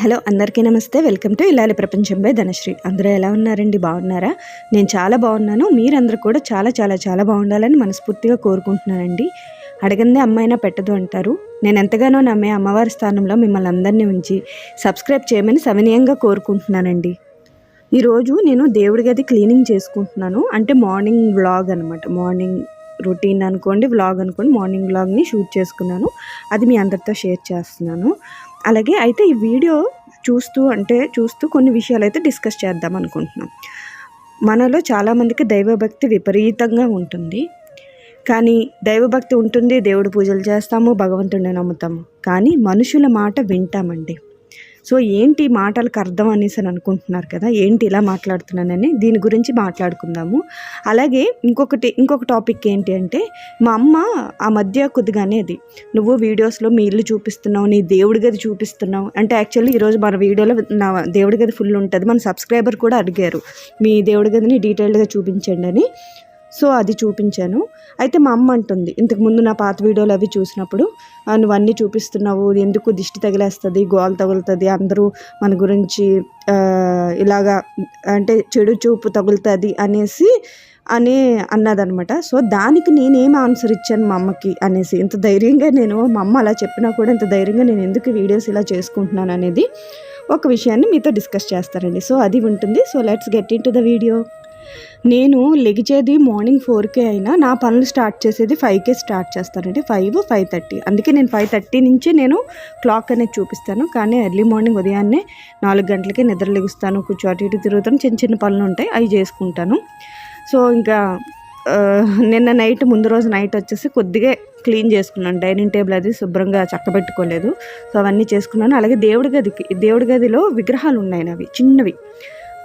Hello అందరికీ నమస్తే. Welcome to ఇలాలి ప్రపంచంపై ధనశ్రీ. అందరూ ఎలా ఉన్నారండి? బాగున్నారా? నేను చాలా బాగున్నాను. మీరందరూ కూడా చాలా చాలా చాలా బాగుండాలని మనస్ఫూర్తిగా కోరుకుంటున్నానండి. అడగందే అమ్మైనా పెట్టదు అంటారు. నేను ఎంతగానో నమ్మే అమ్మవారి స్థానంలో మిమ్మల్ని అందరినీ ఉంచి సబ్స్క్రైబ్ చేయమని సవినీయంగా కోరుకుంటున్నానండి. ఈరోజు నేను దేవుడి గది క్లీనింగ్ చేసుకుంటున్నాను. అంటే మార్నింగ్ వ్లాగ్ అనమాట మార్నింగ్ రొటీన్ అనుకోండి వ్లాగ్ అనుకోండి మార్నింగ్ వ్లాగ్ని షూట్ చేసుకున్నాను. అది మీ అందరితో షేర్ చేస్తున్నాను. అలాగే అయితే ఈ వీడియో చూస్తూ అంటే చూస్తూ కొన్ని విషయాలు అయితే డిస్కస్ చేద్దాం అనుకుంటున్నాం. మనలో చాలామందికి దైవభక్తి విపరీతంగా ఉంటుంది. కానీ దైవభక్తి ఉంటుంది దేవుడు పూజలు చేస్తాము భగవంతుడిని నమ్ముతాము. కానీ మనుషుల మాట వింటామండి. సో ఏంటి మాటలకు అర్థం అనేసి అని అనుకుంటున్నారు కదా ఏంటి ఇలా మాట్లాడుతున్నానని దీని గురించి మాట్లాడుకుందాము. అలాగే ఇంకొకటి ఇంకొక టాపిక్ ఏంటి అంటే మా అమ్మ ఆ మధ్య కొద్దిగా అనేది నువ్వు వీడియోస్లో మీ ఇల్లు చూపిస్తున్నావు నీ దేవుడి గది చూపిస్తున్నావు. అంటే యాక్చువల్లీ ఈరోజు మన వీడియోలో నా దేవుడి గది ఫుల్ ఉంటుంది. మన సబ్స్క్రైబర్ కూడా అడిగారు మీ దేవుడి గదిని డీటెయిల్డ్గా చూపించండి అని. సో అది చూపించాను. అయితే మా అమ్మ అంటుంది ఇంతకు ముందు నా పాత వీడియోలు అవి చూసినప్పుడు నువ్వు అన్నీ చూపిస్తున్నావు ఎందుకు దిష్టి తగిలేస్తుంది గోల్ తగులుతుంది అందరూ మన గురించి ఇలాగా అంటే చెడు చూపు తగులుతుంది అనేసి అని అన్నదనమాట సో దానికి నేనేం ఆన్సర్ ఇచ్చాను మా అమ్మకి అనేసి ఇంత ధైర్యంగా నేను మా అమ్మ అలా చెప్పినా కూడా ఇంత ధైర్యంగా నేను ఎందుకు వీడియోస్ ఇలా చేసుకుంటున్నాను అనేది ఒక విషయాన్ని మీతో డిస్కస్ చేస్తారండి సో అది ఉంటుంది. So let's get into the video. నేను లెగిచేది మార్నింగ్ ఫోర్కే అయినా నా పనులు స్టార్ట్ చేసేది ఫైవ్కే స్టార్ట్ చేస్తానండి ఫైవ్ ఫైవ్ థర్టీ. అందుకే నేను ఫైవ్ థర్టీ నుంచి నేను క్లాక్ అనేది చూపిస్తాను. కానీ ఎర్లీ మార్నింగ్ ఉదయాన్నే నాలుగు గంటలకే నిద్ర లెగుస్తాను కొంచెం అటు ఇటు తిరుగుతాను చిన్న చిన్న పనులు ఉంటాయి అవి చేసుకుంటాను. సో ఇంకా నిన్న నైట్ ముందు రోజు నైట్ వచ్చేసి కొద్దిగా క్లీన్ చేసుకున్నాను. డైనింగ్ టేబుల్ అది శుభ్రంగా చక్కబెట్టుకోలేదు. సో అవన్నీ చేసుకున్నాను. అలాగే దేవుడి గదికి దేవుడి గదిలో విగ్రహాలు ఉన్నాయి అవి చిన్నవి.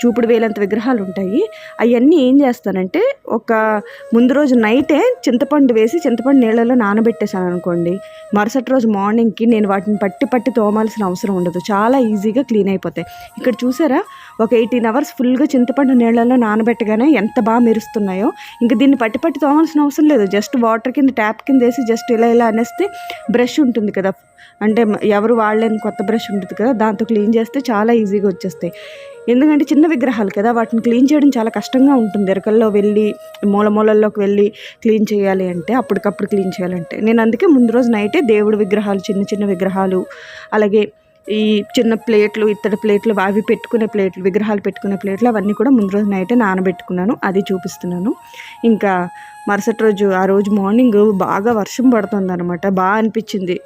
చూపుడు వేలంత విగ్రహాలు ఉంటాయి అవన్నీ ఏం చేస్తానంటే ఒక ముందు రోజు నైటే చింతపండు వేసి చింతపండు నీళ్ళలో నానబెట్టేశాను అనుకోండి మరుసటి రోజు మార్నింగ్కి నేను వాటిని పట్టి పట్టి తోమాల్సిన అవసరం ఉండదు. చాలా ఈజీగా క్లీన్ అయిపోతాయి. ఇక్కడ చూసారా? ఒక ఎయిటీన్ అవర్స్ ఫుల్గా చింతపండు నీళ్ళలో నానబెట్టగానే ఎంత బాగా మెరుస్తున్నాయో. ఇంకా దీన్ని పట్టి పట్టి తోమాల్సిన అవసరం లేదు. జస్ట్ వాటర్ కింద ట్యాప్ కింద వేసి జస్ట్ ఇలా ఇలా అనేస్తే బ్రష్ ఉంటుంది కదా. అంటే ఎవరు వాడలేని కొత్త బ్రష్ ఉంటుంది కదా. దాంతో క్లీన్ చేస్తే చాలా ఈజీగా వచ్చేస్తాయి. ఎందుకంటే చిన్న విగ్రహాలు కదా వాటిని క్లీన్ చేయడం చాలా కష్టంగా ఉంటుంది. ఎరకల్లో వెళ్ళి మూల మూలల్లోకి వెళ్ళి క్లీన్ చేయాలి అంటే అప్పటికప్పుడు క్లీన్ చేయాలంటే నేను అందుకే ముందు రోజు నైటే దేవుడి విగ్రహాలు చిన్న చిన్న విగ్రహాలు అలాగే ఈ చిన్న ప్లేట్లు ఇత్తడి ప్లేట్లు అవి పెట్టుకునే ప్లేట్లు విగ్రహాలు పెట్టుకునే ప్లేట్లు అవన్నీ కూడా ముందు రోజు నైటే నానబెట్టుకున్నాను. అది చూపిస్తున్నాను. ఇంకా మరుసటి రోజు ఆ రోజు మార్నింగ్ బాగా వర్షం పడుతుంది అనమాట బాగా అనిపించింది.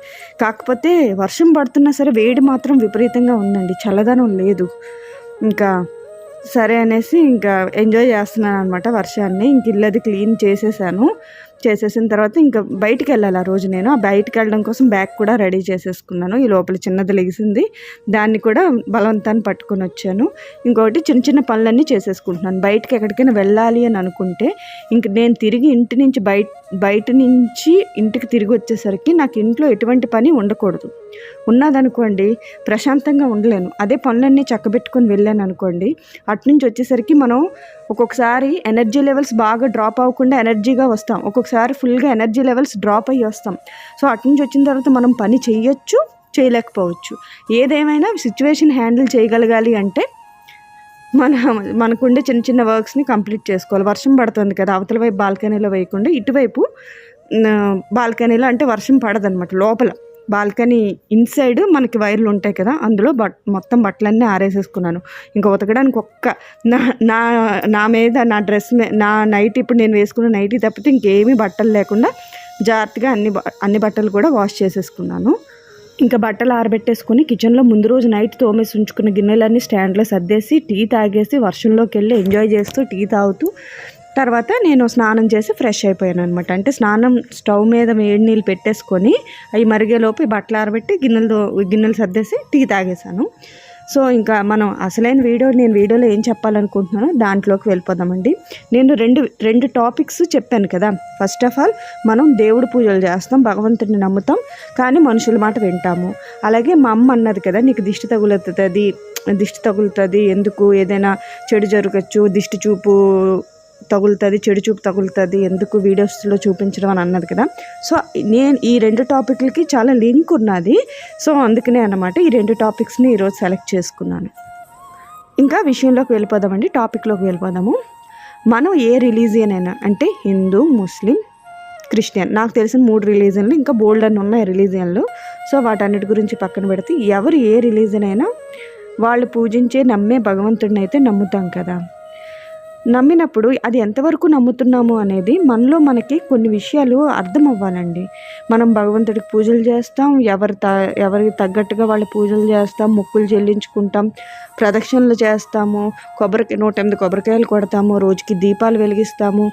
కాకపోతే వర్షం పడుతున్నా సరే వేడి మాత్రం విపరీతంగా ఉందండి. చల్లదనం లేదు. ఇంకా సరే అనేసి ఇంకా ఎంజాయ్ చేస్తున్నాను అనమాట వర్షాన్ని. ఇంక ఇల్లది క్లీన్ చేసేసాను. చేసేసిన తర్వాత ఇంకా బయటికి వెళ్ళాలి ఆ రోజు నేను. ఆ బయటికి వెళ్ళడం కోసం బ్యాగ్ కూడా రెడీ చేసేసుకున్నాను. ఈ లోపల చిన్నది లెగిసింది. దాన్ని కూడా బలవంతాన్ని పట్టుకొని వచ్చాను. ఇంకొకటి చిన్న చిన్న పనులన్నీ చేసేసుకుంటున్నాను. బయటికి ఎక్కడికైనా వెళ్ళాలి అని అనుకుంటే ఇంక నేను తిరిగి ఇంటి నుంచి బయట బయట నుంచి ఇంటికి తిరిగి వచ్చేసరికి నాకు ఇంట్లో ఎటువంటి పని ఉండకూడదు. ఉన్నదనుకోండి ప్రశాంతంగా ఉండలేను. అదే పనులన్నీ చక్కబెట్టుకొని వెళ్ళాను అనుకోండి అటు నుంచి వచ్చేసరికి మనం ఒక్కొక్కసారి ఎనర్జీ లెవెల్స్ బాగా డ్రాప్ అవ్వకుండా ఎనర్జీగా వస్తాం. ఒక్కొక్కసారి ఫుల్గా ఎనర్జీ లెవెల్స్ డ్రాప్ అయ్యి వస్తాం. సో అటు నుంచి వచ్చిన తర్వాత మనం పని చేయొచ్చు చేయలేకపోవచ్చు. ఏదేమైనా సిచ్యువేషన్ హ్యాండిల్ చేయగలగాలి అంటే మన మనకుండే చిన్న చిన్న వర్క్స్ని కంప్లీట్ చేసుకోవాలి. వర్షం పడుతుంది కదా అవతల వైపు బాల్కనీలో వేయకుండా ఇటువైపు బాల్కనీలో అంటే వర్షం పడదనమాట లోపల. బాల్కనీ ఇన్సైడ్ మనకి వైర్లు ఉంటాయి కదా అందులో బట్ మొత్తం బట్టలన్నీ ఆరేసేసుకున్నాను. ఇంకా ఉతకడానికి ఒక్క నా నా నా మీద నా డ్రెస్ మీద నా నైట్ ఇప్పుడు నేను వేసుకున్న నైటీ తప్పితే ఇంకేమీ బట్టలు లేకుండా జాగ్రత్తగా అన్ని అన్ని బట్టలు కూడా వాష్ చేసేసుకున్నాను. ఇంకా బట్టలు ఆరబెట్టేసుకుని కిచెన్లో ముందు రోజు నైట్ తోమేసి ఉంచుకున్న గిన్నెలన్నీ స్టాండ్లో సర్దేసి టీ తాగేసి వర్షంలోకి వెళ్ళి ఎంజాయ్ చేస్తూ టీ తాగుతూ తర్వాత నేను స్నానం చేసి ఫ్రెష్ అయిపోయాను అనమాట అంటే స్నానం స్టవ్ మీద వేడి నీళ్ళు పెట్టేసుకొని అవి మరిగేలోపు బట్టలు ఆరబెట్టి గిన్నెలు గిన్నెలు సర్దేసి టీ తాగేశాను. సో ఇంకా మనం అసలైన వీడియో నేను వీడియోలో ఏం చెప్పాలనుకుంటున్నానో దాంట్లోకి వెళ్ళిపోదామండి. నేను రెండు రెండు టాపిక్స్ చెప్పాను కదా. ఫస్ట్ ఆఫ్ ఆల్ మనం దేవుడు పూజలు చేస్తాం భగవంతుడిని నమ్ముతాం కానీ మనుషుల మాట వింటాము. అలాగే మా అమ్మ అన్నది కదా నీకు దిష్టి తగులుతుంది దిష్టి తగులుతుంది ఎందుకు ఏదైనా చెడు జరగచ్చు దిష్టి చూపు తగులుతుంది చెడు చూపు తగులుతుంది ఎందుకు వీడియోస్లో చూపించడం అని అన్నది కదా. సో నేను ఈ రెండు టాపిక్లకి చాలా లింక్ ఉన్నది. సో అందుకనే అనమాట ఈ రెండు టాపిక్స్ని ఈరోజు సెలెక్ట్ చేసుకున్నాను. ఇంకా విషయంలోకి వెళ్ళిపోదామండి టాపిక్లోకి వెళ్ళిపోదాము. మనం ఏ రిలీజియన్ అయినా అంటే హిందూ ముస్లిం క్రిస్టియన్ నాకు తెలిసిన మూడు రిలీజన్లు ఇంకా బోల్డ్ అని ఉన్నాయి రిలీజియన్లు. సో వాటన్నిటి గురించి పక్కన పెడితే ఎవరు ఏ రిలీజన్ అయినా వాళ్ళు పూజించే నమ్మే భగవంతుడిని అయితే నమ్ముతాం కదా. నమ్మినప్పుడు అది ఎంతవరకు నమ్ముతున్నాము అనేది మనలో మనకి కొన్ని విషయాలు అర్థం అవ్వాలండి మనం భగవంతుడికి పూజలు చేస్తాం ఎవరి త ఎవరికి తగ్గట్టుగా వాళ్ళు పూజలు చేస్తాం మొక్కులు చెల్లించుకుంటాం ప్రదక్షిణలు చేస్తాము కొబ్బరి నూట ఎనిమిది కొబ్బరికాయలు కొడతాము రోజుకి దీపాలు వెలిగిస్తాము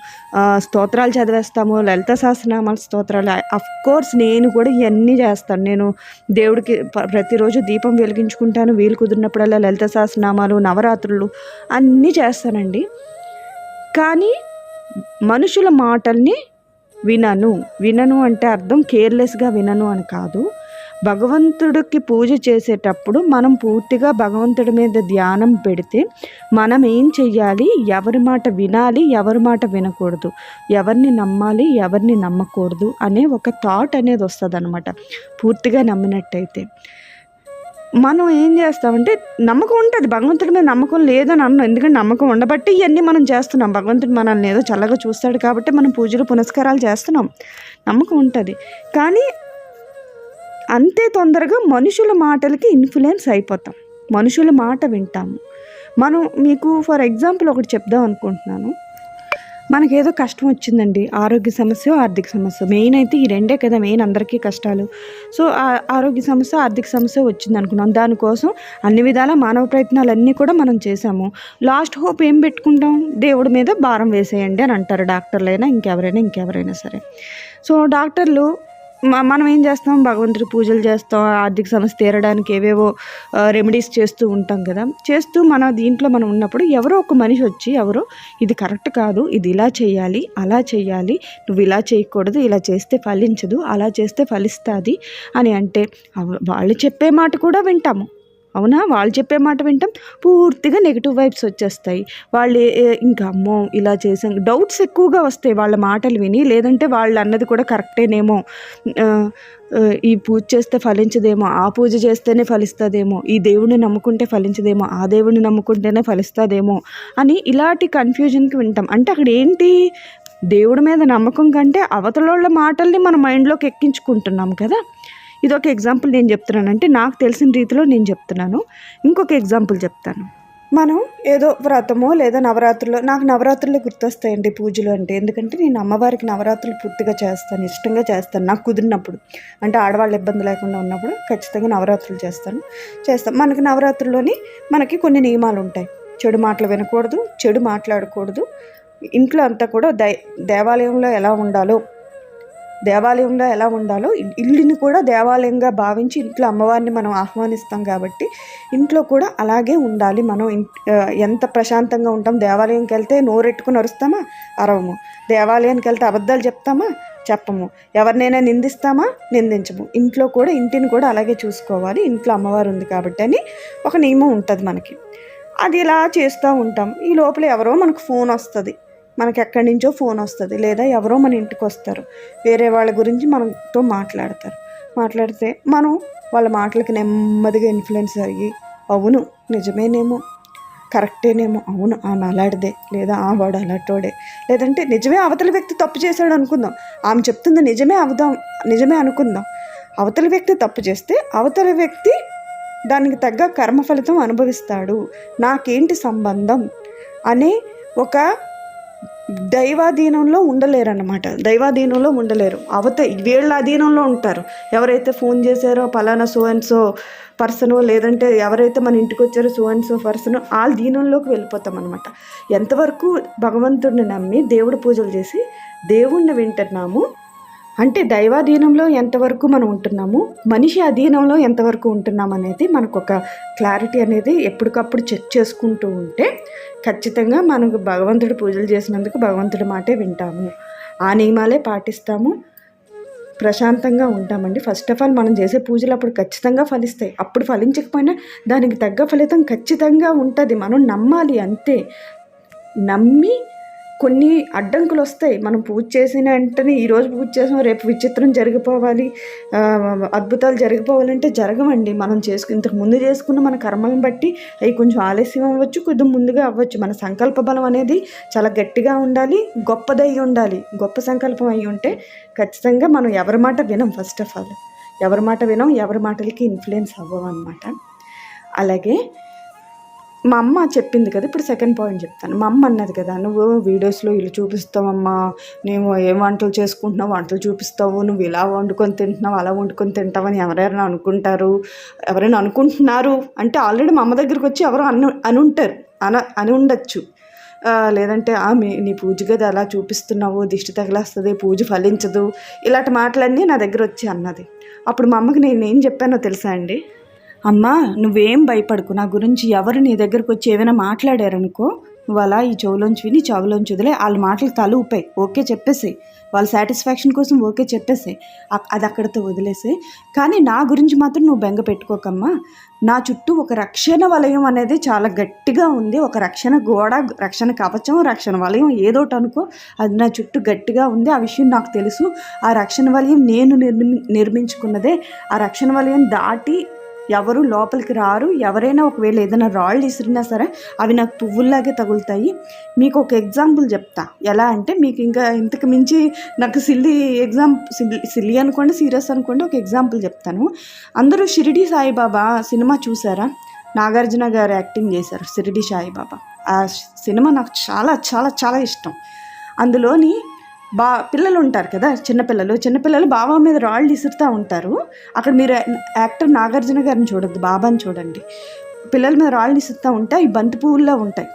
స్తోత్రాలు చదివేస్తాము లలిత సహస్రనామాల స్తోత్రాలు. అఫ్ కోర్స్ నేను కూడా ఇవన్నీ చేస్తాను. నేను దేవుడికి ప్రతిరోజు దీపం వెలిగించుకుంటాను వీలు కుదిరినప్పుడల్లా లలిత సహస్రనామాలు నవరాత్రులు అన్నీ చేస్తానండి. కానీ మనుషుల మాటల్ని వినను. వినను అంటే అర్థం కేర్లెస్గా వినను అని కాదు. భగవంతుడికి పూజ చేసేటప్పుడు మనం పూర్తిగా భగవంతుడి మీద ధ్యానం పెడితే మనం ఏం చెయ్యాలి? ఎవరి మాట వినాలి? ఎవరి మాట వినకూడదు? ఎవరిని నమ్మాలి? ఎవరిని నమ్మకూడదు? అనే ఒక థాట్ అనేది వస్తుంది అనమాట పూర్తిగా నమ్మినట్టయితే. మనం ఏం చేస్తామంటే నమ్మకం ఉంటుంది భగవంతుడి మీద నమ్మకం లేదని అన్నాం ఎందుకంటే నమ్మకం ఉండబట్టి ఇవన్నీ మనం చేస్తున్నాం. భగవంతుడు మనల్ని ఏదో చల్లగా చూస్తాడు కాబట్టి మనం పూజలు పునస్కారాలు చేస్తున్నాం. నమ్మకం ఉంటుంది. కానీ అంతే తొందరగా మనుషుల మాటలకి ఇన్ఫ్లుయెన్స్ అయిపోతాం. మనుషుల మాట వింటాము. మనం మీకు ఫర్ ఎగ్జాంపుల్ ఒకటి చెప్దాం అనుకుంటున్నాను. మనకేదో కష్టం వచ్చిందండి. ఆరోగ్య సమస్య ఆర్థిక సమస్య. మెయిన్ అయితే ఈ రెండే కదా మెయిన్ అందరికీ కష్టాలు. సో ఆ- ఆరోగ్య సమస్య ఆర్థిక సమస్య వచ్చింది అనుకున్నాం దానికోసం అన్ని విధాల మానవ ప్రయత్నాలు అన్నీ కూడా మనం చేసాము లాస్ట్ హోప్ ఏం పెట్టుకుంటాం? దేవుడి మీద భారం వేసేయండి అని అంటారు డాక్టర్లైనా ఇంకెవరైనా ఇంకెవరైనా సరే. సో డాక్టర్లు మనం ఏం చేస్తాం? భగవంతుడి పూజలు చేస్తాం ఆర్థిక సమస్య తీరడానికి ఏవేవో రెమెడీస్ చేస్తూ ఉంటాం కదా. చేస్తూ మన దీంట్లో మనం ఉన్నప్పుడు ఎవరో ఒక మనిషి వచ్చి ఎవరో ఇది కరెక్ట్ కాదు ఇది ఇలా చేయాలి అలా చేయాలి నువ్వు ఇలా చేయకూడదు ఇలా చేస్తే ఫలించదు అలా చేస్తే ఫలిస్తుంది అని అంటే వాళ్ళు చెప్పే మాట కూడా వింటాము. అవునా? వాళ్ళు చెప్పే మాట వింటాం. పూర్తిగా నెగిటివ్ వైబ్స్ వచ్చేస్తాయి. వాళ్ళు ఇంకా అమ్మో ఇలా చేసాం. డౌట్స్ ఎక్కువగా వస్తాయి వాళ్ళ మాటలు విని. లేదంటే వాళ్ళు అన్నది కూడా కరెక్టేనేమో ఈ పూజ చేస్తే ఫలించదేమో. ఆ పూజ చేస్తేనే ఫలిస్తుందేమో. ఈ దేవుడిని నమ్ముకుంటే ఫలించదేమో. ఆ దేవుడిని నమ్ముకుంటేనే ఫలిస్తుందేమో అని ఇలాంటి కన్ఫ్యూజన్కి వింటాం. అంటే అక్కడ ఏంటి? దేవుడి మీద నమ్మకం కంటే అవతలోళ్ళ మాటల్ని మన మైండ్లోకి ఎక్కించుకుంటున్నాం కదా. ఇది ఒక ఎగ్జాంపుల్ నేను చెప్తున్నాను అంటే నాకు తెలిసిన రీతిలో నేను చెప్తున్నాను. ఇంకొక ఎగ్జాంపుల్ చెప్తాను. మనం ఏదో వ్రతమో లేదా నవరాత్రులు నాకు నవరాత్రులు గుర్తొస్తాయండి పూజలు అంటే. ఎందుకంటే నేను అమ్మవారికి నవరాత్రులు పూర్తిగా చేస్తాను ఇష్టంగా చేస్తాను. నాకు కుదిరినప్పుడు. అంటే ఆడవాళ్ళ ఇబ్బంది లేకుండా ఉన్నప్పుడు ఖచ్చితంగా నవరాత్రులు చేస్తాను. చేస్తాను మనకి నవరాత్రుల్లోని మనకి కొన్ని నియమాలు ఉంటాయి. చెడు మాటలు వినకూడదు చెడు మాట్లాడకూడదు. ఇంట్లో అంతా కూడా దై దేవాలయంలో ఎలా ఉండాలో దేవాలయంలో ఎలా ఉండాలో ఇల్లుని కూడా దేవాలయంగా భావించి ఇంట్లో అమ్మవారిని మనం ఆహ్వానిస్తాం కాబట్టి ఇంట్లో కూడా అలాగే ఉండాలి. మనం ఎంత ప్రశాంతంగా ఉంటాం. దేవాలయంకి వెళ్తే నోరెట్టుకుని అరుస్తామా? అరవము. దేవాలయానికి వెళ్తే అబద్ధాలు చెప్తామా? చెప్పము. ఎవరినైనా నిందిస్తామా? నిందించము. ఇంట్లో కూడా ఇంటిని కూడా అలాగే చూసుకోవాలి. ఇంట్లో అమ్మవారు ఉంది కాబట్టి అని ఒక నియమం ఉంటుంది మనకి. అది ఇలా చేస్తూ ఉంటాం. ఈ లోపల ఎవరో మనకు ఫోన్ వస్తుంది. మనకి ఎక్కడి నుంచో ఫోన్ వస్తుంది లేదా ఎవరో మన ఇంటికి వస్తారు. వేరే వాళ్ళ గురించి మనతో మాట్లాడతారు. మాట్లాడితే మనం వాళ్ళ మాటలకి నెమ్మదిగా ఇన్ఫ్లుయెన్స్ అయ్యి అవును నిజమేనేమో కరెక్టేనేమో అవును ఆమె అలాడిదే లేదా ఆ వాడు అలాంటోడే. లేదంటే నిజమే అవతల వ్యక్తి తప్పు చేశాడు అనుకుందాం. ఆమె చెప్తుంది నిజమే అవుదాం నిజమే అనుకుందాం. అవతల వ్యక్తి తప్పు చేస్తే అవతల వ్యక్తి దానికి తగ్గ కర్మ ఫలితం అనుభవిస్తాడు. నాకేంటి సంబంధం? అనే ఒక దైవాధీనంలో ఉండలేరన్నమాట. దైవాధీనంలో ఉండలేరు. అవత వీళ్ళ అధీనంలో ఉంటారు. ఎవరైతే ఫోన్ చేశారో పలానా సో అండ్ సో పర్సన్ లేదంటే ఎవరైతే మన ఇంటికి వచ్చారో సో అండ్ సో పర్సన్ వాళ్ళ దీనంలోకి వెళ్ళిపోతాం అనమాట ఎంతవరకు భగవంతుడిని నమ్మి దేవుడు పూజలు చేసి దేవుణ్ణి వింటున్నాము అంటే దైవాధీనంలో ఎంతవరకు మనం ఉంటున్నాము? మనిషి అధీనంలో ఎంతవరకు ఉంటున్నాం అనేది మనకు ఒక క్లారిటీ అనేది ఎప్పటికప్పుడు చెక్ చేసుకుంటూ ఉంటే ఖచ్చితంగా మనకు భగవంతుడు పూజలు చేసినందుకు భగవంతుడి మాటే వింటాము. ఆ నియమాలే పాటిస్తాము. ప్రశాంతంగా ఉంటామండి. ఫస్ట్ ఆఫ్ ఆల్ మనం చేసే పూజలు అప్పుడు ఖచ్చితంగా ఫలిస్తాయి. అప్పుడు ఫలించకపోయినా దానికి తగ్గ ఫలితం ఖచ్చితంగా ఉంటుంది. మనం నమ్మాలి అంతే. నమ్మి కొన్ని అడ్డంకులు వస్తాయి మనం పూజ చేసిన వెంటనే ఈరోజు పూజ చేసాం రేపు విచిత్రం జరిగిపోవాలి. అద్భుతాలు జరిగిపోవాలంటే జరగవండి మనం చేసుకు ఇంతకు ముందు చేసుకున్న మన కర్మలను బట్టి అవి కొంచెం ఆలస్యం అవ్వచ్చు కొద్దిగా ముందుగా అవ్వచ్చు. మన సంకల్ప బలం అనేది చాలా గట్టిగా ఉండాలి గొప్పదై ఉండాలి. గొప్ప సంకల్పం అయి ఉంటే ఖచ్చితంగా మనం ఎవరి మాట వినం ఫస్ట్ ఆఫ్ ఆల్ ఎవరి మాట వినం ఎవరి మాటలకి ఇన్ఫ్లుయెన్స్ అవ్వం అనమాట అలాగే మా అమ్మ చెప్పింది కదా ఇప్పుడు సెకండ్ పాయింట్ చెప్తాను. మా అమ్మ అన్నది కదా నువ్వు వీడియోస్లో ఇల్లు చూపిస్తావమ్మా నువ్వు ఏం వంటలు చేసుకుంటున్నావు వంటలు చూపిస్తావు నువ్వు ఇలా వండుకొని తింటున్నావు అలా వండుకొని తింటావని ఎవరైనా అనుకుంటారు ఎవరైనా అనుకుంటున్నారు అంటే ఆల్రెడీ మా అమ్మ దగ్గరికి వచ్చి ఎవరో అను అని ఉంటారు అన అని ఉండొచ్చు. లేదంటే ఆ నీ పూజ గది అలా చూపిస్తున్నావు దిష్టి తగిలేస్తుంది పూజ ఫలించదు ఇలాంటి మాటలన్నీ నా దగ్గర వచ్చి అన్నది. అప్పుడు మా అమ్మకి నేను ఏం చెప్పానో తెలుసా అండి? అమ్మా నువ్వేం భయపడకు. నా గురించి ఎవరు నీ దగ్గరకు వచ్చి ఏమైనా మాట్లాడారనుకో నువ్వు అలా ఈ చెవులోంచి విని చెవులోంచి వదిలే వాళ్ళ మాటలు తల ఊపాయి ఓకే చెప్పేసి వాళ్ళ సాటిస్ఫాక్షన్ కోసం ఓకే చెప్పేసి అది అక్కడితో వదిలేసి కానీ నా గురించి మాత్రం నువ్వు బెంగ పెట్టుకోకమ్మా. నా చుట్టూ ఒక రక్షణ వలయం అనేది చాలా గట్టిగా ఉంది. ఒక రక్షణ గోడ రక్షణ కవచం రక్షణ వలయం ఏదోటి అనుకో అది నా చుట్టూ గట్టిగా ఉంది. ఆ విషయం నాకు తెలుసు. ఆ రక్షణ వలయం నేను నిర్మి నిర్మించుకున్నదే. ఆ రక్షణ వలయం దాటి ఎవరు లోపలికి రారు. ఎవరైనా ఒకవేళ ఏదైనా రాళ్ళు విసిరినా సరే అవి నాకు పువ్వుల్లాగే తగులుతాయి. మీకు ఒక ఎగ్జాంపుల్ చెప్తా. ఎలా అంటే మీకు ఇంకా ఇంతకు మించి నాకు సిల్లి ఎగ్జామ్ సిల్లి సిల్లి అనుకోండి సీరియస్ అనుకోండి ఒక ఎగ్జాంపుల్ చెప్తాను. అందరూ షిరిడి సాయిబాబా సినిమా చూసారా? నాగార్జున గారు యాక్టింగ్ చేశారు షిరిడి సాయిబాబా. ఆ సినిమా నాకు చాలా చాలా చాలా ఇష్టం. అందులోని బా పిల్లలు ఉంటారు కదా చిన్నపిల్లలు. చిన్నపిల్లలు బాబా మీద రాళ్ళు విసురుతూ ఉంటారు. అక్కడ మీరు యాక్టర్ నాగార్జున గారిని చూడద్దు బాబాని చూడండి. పిల్లల మీద రాళ్ళు విసురుతూ ఉంటే ఈ బంతి పువ్వుల్లో ఉంటాయి.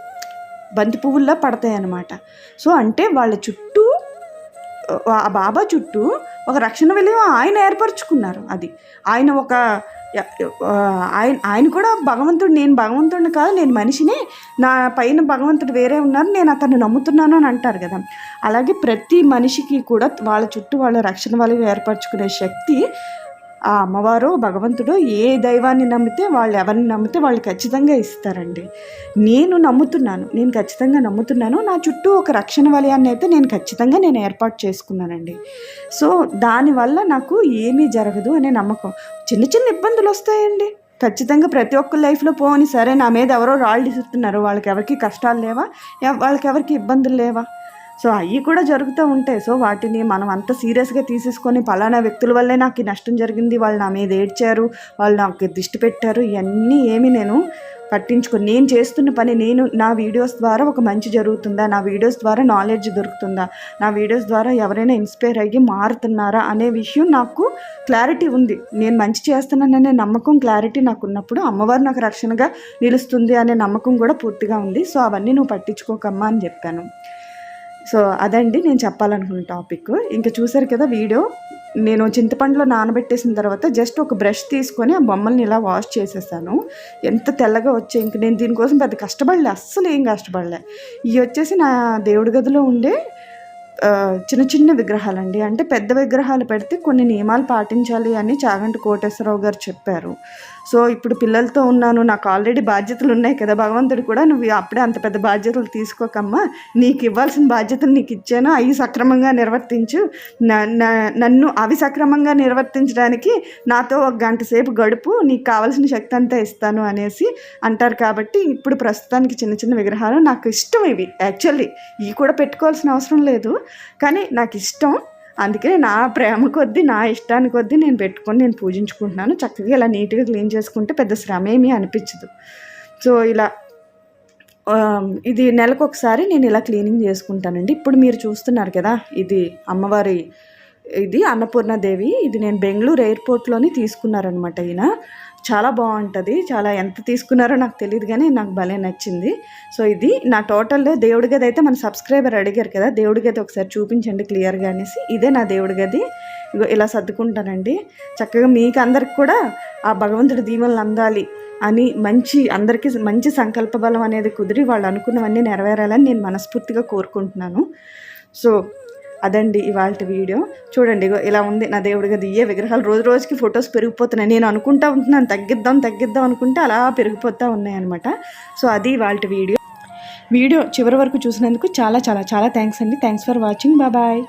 బంతి పువ్వుల్లో పడతాయి అన్నమాట సో అంటే వాళ్ళ చుట్టూ ఆ బాబా చుట్టూ ఒక రక్షణ విలువ ఆయన ఏర్పరచుకున్నారు అది. ఆయన ఒక ఆయన ఆయన కూడా భగవంతుడు నేను భగవంతుడిని కాదు నేను మనిషినే నా పైన భగవంతుడు వేరే ఉన్నారు నేను అతన్ని నమ్ముతున్నాను అని అంటారు కదా. అలాగే ప్రతి మనిషికి కూడా వాళ్ళ చుట్టూ వాళ్ళ రక్షణ వాళ్ళు ఏర్పరచుకునే శక్తి ఆ అమ్మవారు భగవంతుడు ఏ దైవాన్ని నమ్మితే వాళ్ళు ఎవరిని నమ్మితే వాళ్ళు ఖచ్చితంగా ఇస్తారండి. నేను నమ్ముతున్నాను నేను ఖచ్చితంగా నమ్ముతున్నాను. నా చుట్టూ ఒక రక్షణ వలయాన్ని అయితే నేను ఖచ్చితంగా నేను ఏర్పాటు చేసుకున్నానండి. సో దానివల్ల నాకు ఏమీ జరగదు అనే నమ్మకం. చిన్న చిన్న ఇబ్బందులు వస్తాయండి. ఖచ్చితంగా ప్రతి ఒక్క లైఫ్లో పోని సరే నా మీద ఎవరో రాళ్ళు ఇస్తున్నారు. వాళ్ళకి ఎవరికి కష్టాలు లేవా? వాళ్ళకి ఎవరికి ఇబ్బందులు లేవా? సో అవి కూడా జరుగుతూ ఉంటాయి. సో వాటిని మనం అంత సీరియస్గా తీసేసుకొని పలానా వ్యక్తుల వల్లే నాకు ఈ నష్టం జరిగింది. వాళ్ళు నా మీద ఏడ్చారు. వాళ్ళు నాకు దిష్టి పెట్టారు. ఇవన్నీ ఏమి నేను పట్టించుకొని నేను చేస్తున్న పని నేను నా వీడియోస్ ద్వారా ఒక మంచి జరుగుతుందా? నా వీడియోస్ ద్వారా నాలెడ్జ్ దొరుకుతుందా? నా వీడియోస్ ద్వారా ఎవరైనా ఇన్స్పైర్ అయ్యి మారుతున్నారా? అనే విషయం నాకు క్లారిటీ ఉంది. నేను మంచి చేస్తున్నాననే నమ్మకం క్లారిటీ నాకు ఉన్నప్పుడు అమ్మవారు నాకు రక్షణగా నిలుస్తుంది అనే నమ్మకం కూడా పూర్తిగా ఉంది. సో అవన్నీ నువ్వు పట్టించుకోకమ్మా అని చెప్పాను. సో అదండి నేను చెప్పాలనుకున్న టాపిక్. ఇంకా చూసారు కదా వీడియో? నేను చింతపండులో నానబెట్టేసిన తర్వాత జస్ట్ ఒక బ్రష్ తీసుకొని ఆ బొమ్మల్ని ఇలా వాష్ చేసేసాను. ఎంత తెల్లగా వచ్చాయి. ఇంక నేను దీనికోసం పెద్ద కష్టపడలే. అస్సలు ఏం కష్టపడలే. ఇవి వచ్చేసి నా దేవుడి గదిలో ఉండే చిన్న చిన్న విగ్రహాలండి. అంటే పెద్ద విగ్రహాలు పెడితే కొన్ని నియమాలు పాటించాలి అని చాగంటి కోటేశ్వరరావు గారు చెప్పారు. సో ఇప్పుడు పిల్లలతో ఉన్నాను నాకు ఆల్రెడీ బాధ్యతలు ఉన్నాయి కదా భగవంతుడు కూడా నువ్వు అప్పుడే అంత పెద్ద బాధ్యతలు తీసుకోకమ్మా. నీకు ఇవ్వాల్సిన బాధ్యతలు నీకు ఇచ్చాను అవి సక్రమంగా నిర్వర్తించు. న- నన్ను అవి సక్రమంగా నిర్వర్తించడానికి నాతో ఒక గంట సేపు గడుపు నీకు కావాల్సిన శక్తి అంతా ఇస్తాను అనేసి అంటారు కాబట్టి ఇప్పుడు ప్రస్తుతానికి చిన్న చిన్న విగ్రహాలు నాకు ఇష్టం ఇవి. యాక్చువల్లీ ఇవి కూడా పెట్టుకోవాల్సిన అవసరం లేదు కానీ నాకు ఇష్టం అందుకే నా ప్రేమ కొద్దీ నా ఇష్టాన్ని కొద్దీ నేను పెట్టుకొని నేను పూజించుకుంటున్నాను. చక్కగా ఇలా నీట్గా క్లీన్ చేసుకుంటే పెద్ద శ్రమ ఏమీ అనిపించదు. సో ఇలా ఇది నెలకు ఒకసారి నేను ఇలా క్లీనింగ్ చేసుకుంటానండి. ఇప్పుడు మీరు చూస్తున్నారు కదా ఇది అమ్మవారి ఇది అన్నపూర్ణదేవి. ఇది నేను బెంగళూరు ఎయిర్పోర్ట్లోని తీసుకున్నారనమాట ఈయన. చాలా బాగుంటుంది. చాలా ఎంత తీసుకున్నారో నాకు తెలియదు కానీ నాకు భలే నచ్చింది. సో ఇది నా టోటల్ దేవుడి గది అయితే మన సబ్స్క్రైబర్ అడిగారు కదా దేవుడి గది ఒకసారి చూపించండి క్లియర్గా అనేసి. ఇదే నా దేవుడి గది. ఇలా సర్దుకుంటానండి. చక్కగా మీకు అందరికి కూడా ఆ భగవంతుడి దీవెనలు అందాలి అని మంచి అందరికీ మంచి సంకల్ప బలం అనేది కుదిరి వాళ్ళు అనుకున్నవన్నీ నెరవేరాలని నేను మనస్ఫూర్తిగా కోరుకుంటున్నాను. సో అదండి ఇవాళ వీడియో. చూడండి ఇలా ఉంది. నా దేవుడిగా దియ్యే విగ్రహాలు. రోజు రోజుకి ఫొటోస్ పెరిగిపోతున్నాయి. నేను అనుకుంటా ఉంటున్నాను. తగ్గిద్దాం తగ్గిద్దాం అనుకుంటే అలా పెరిగిపోతూ ఉన్నాయి అనమాట సో అది ఇవాళ వీడియో. వీడియో చివరి వరకు చూసినందుకు చాలా చాలా చాలా థ్యాంక్స్ అండి. Thanks for watching. బాయ్.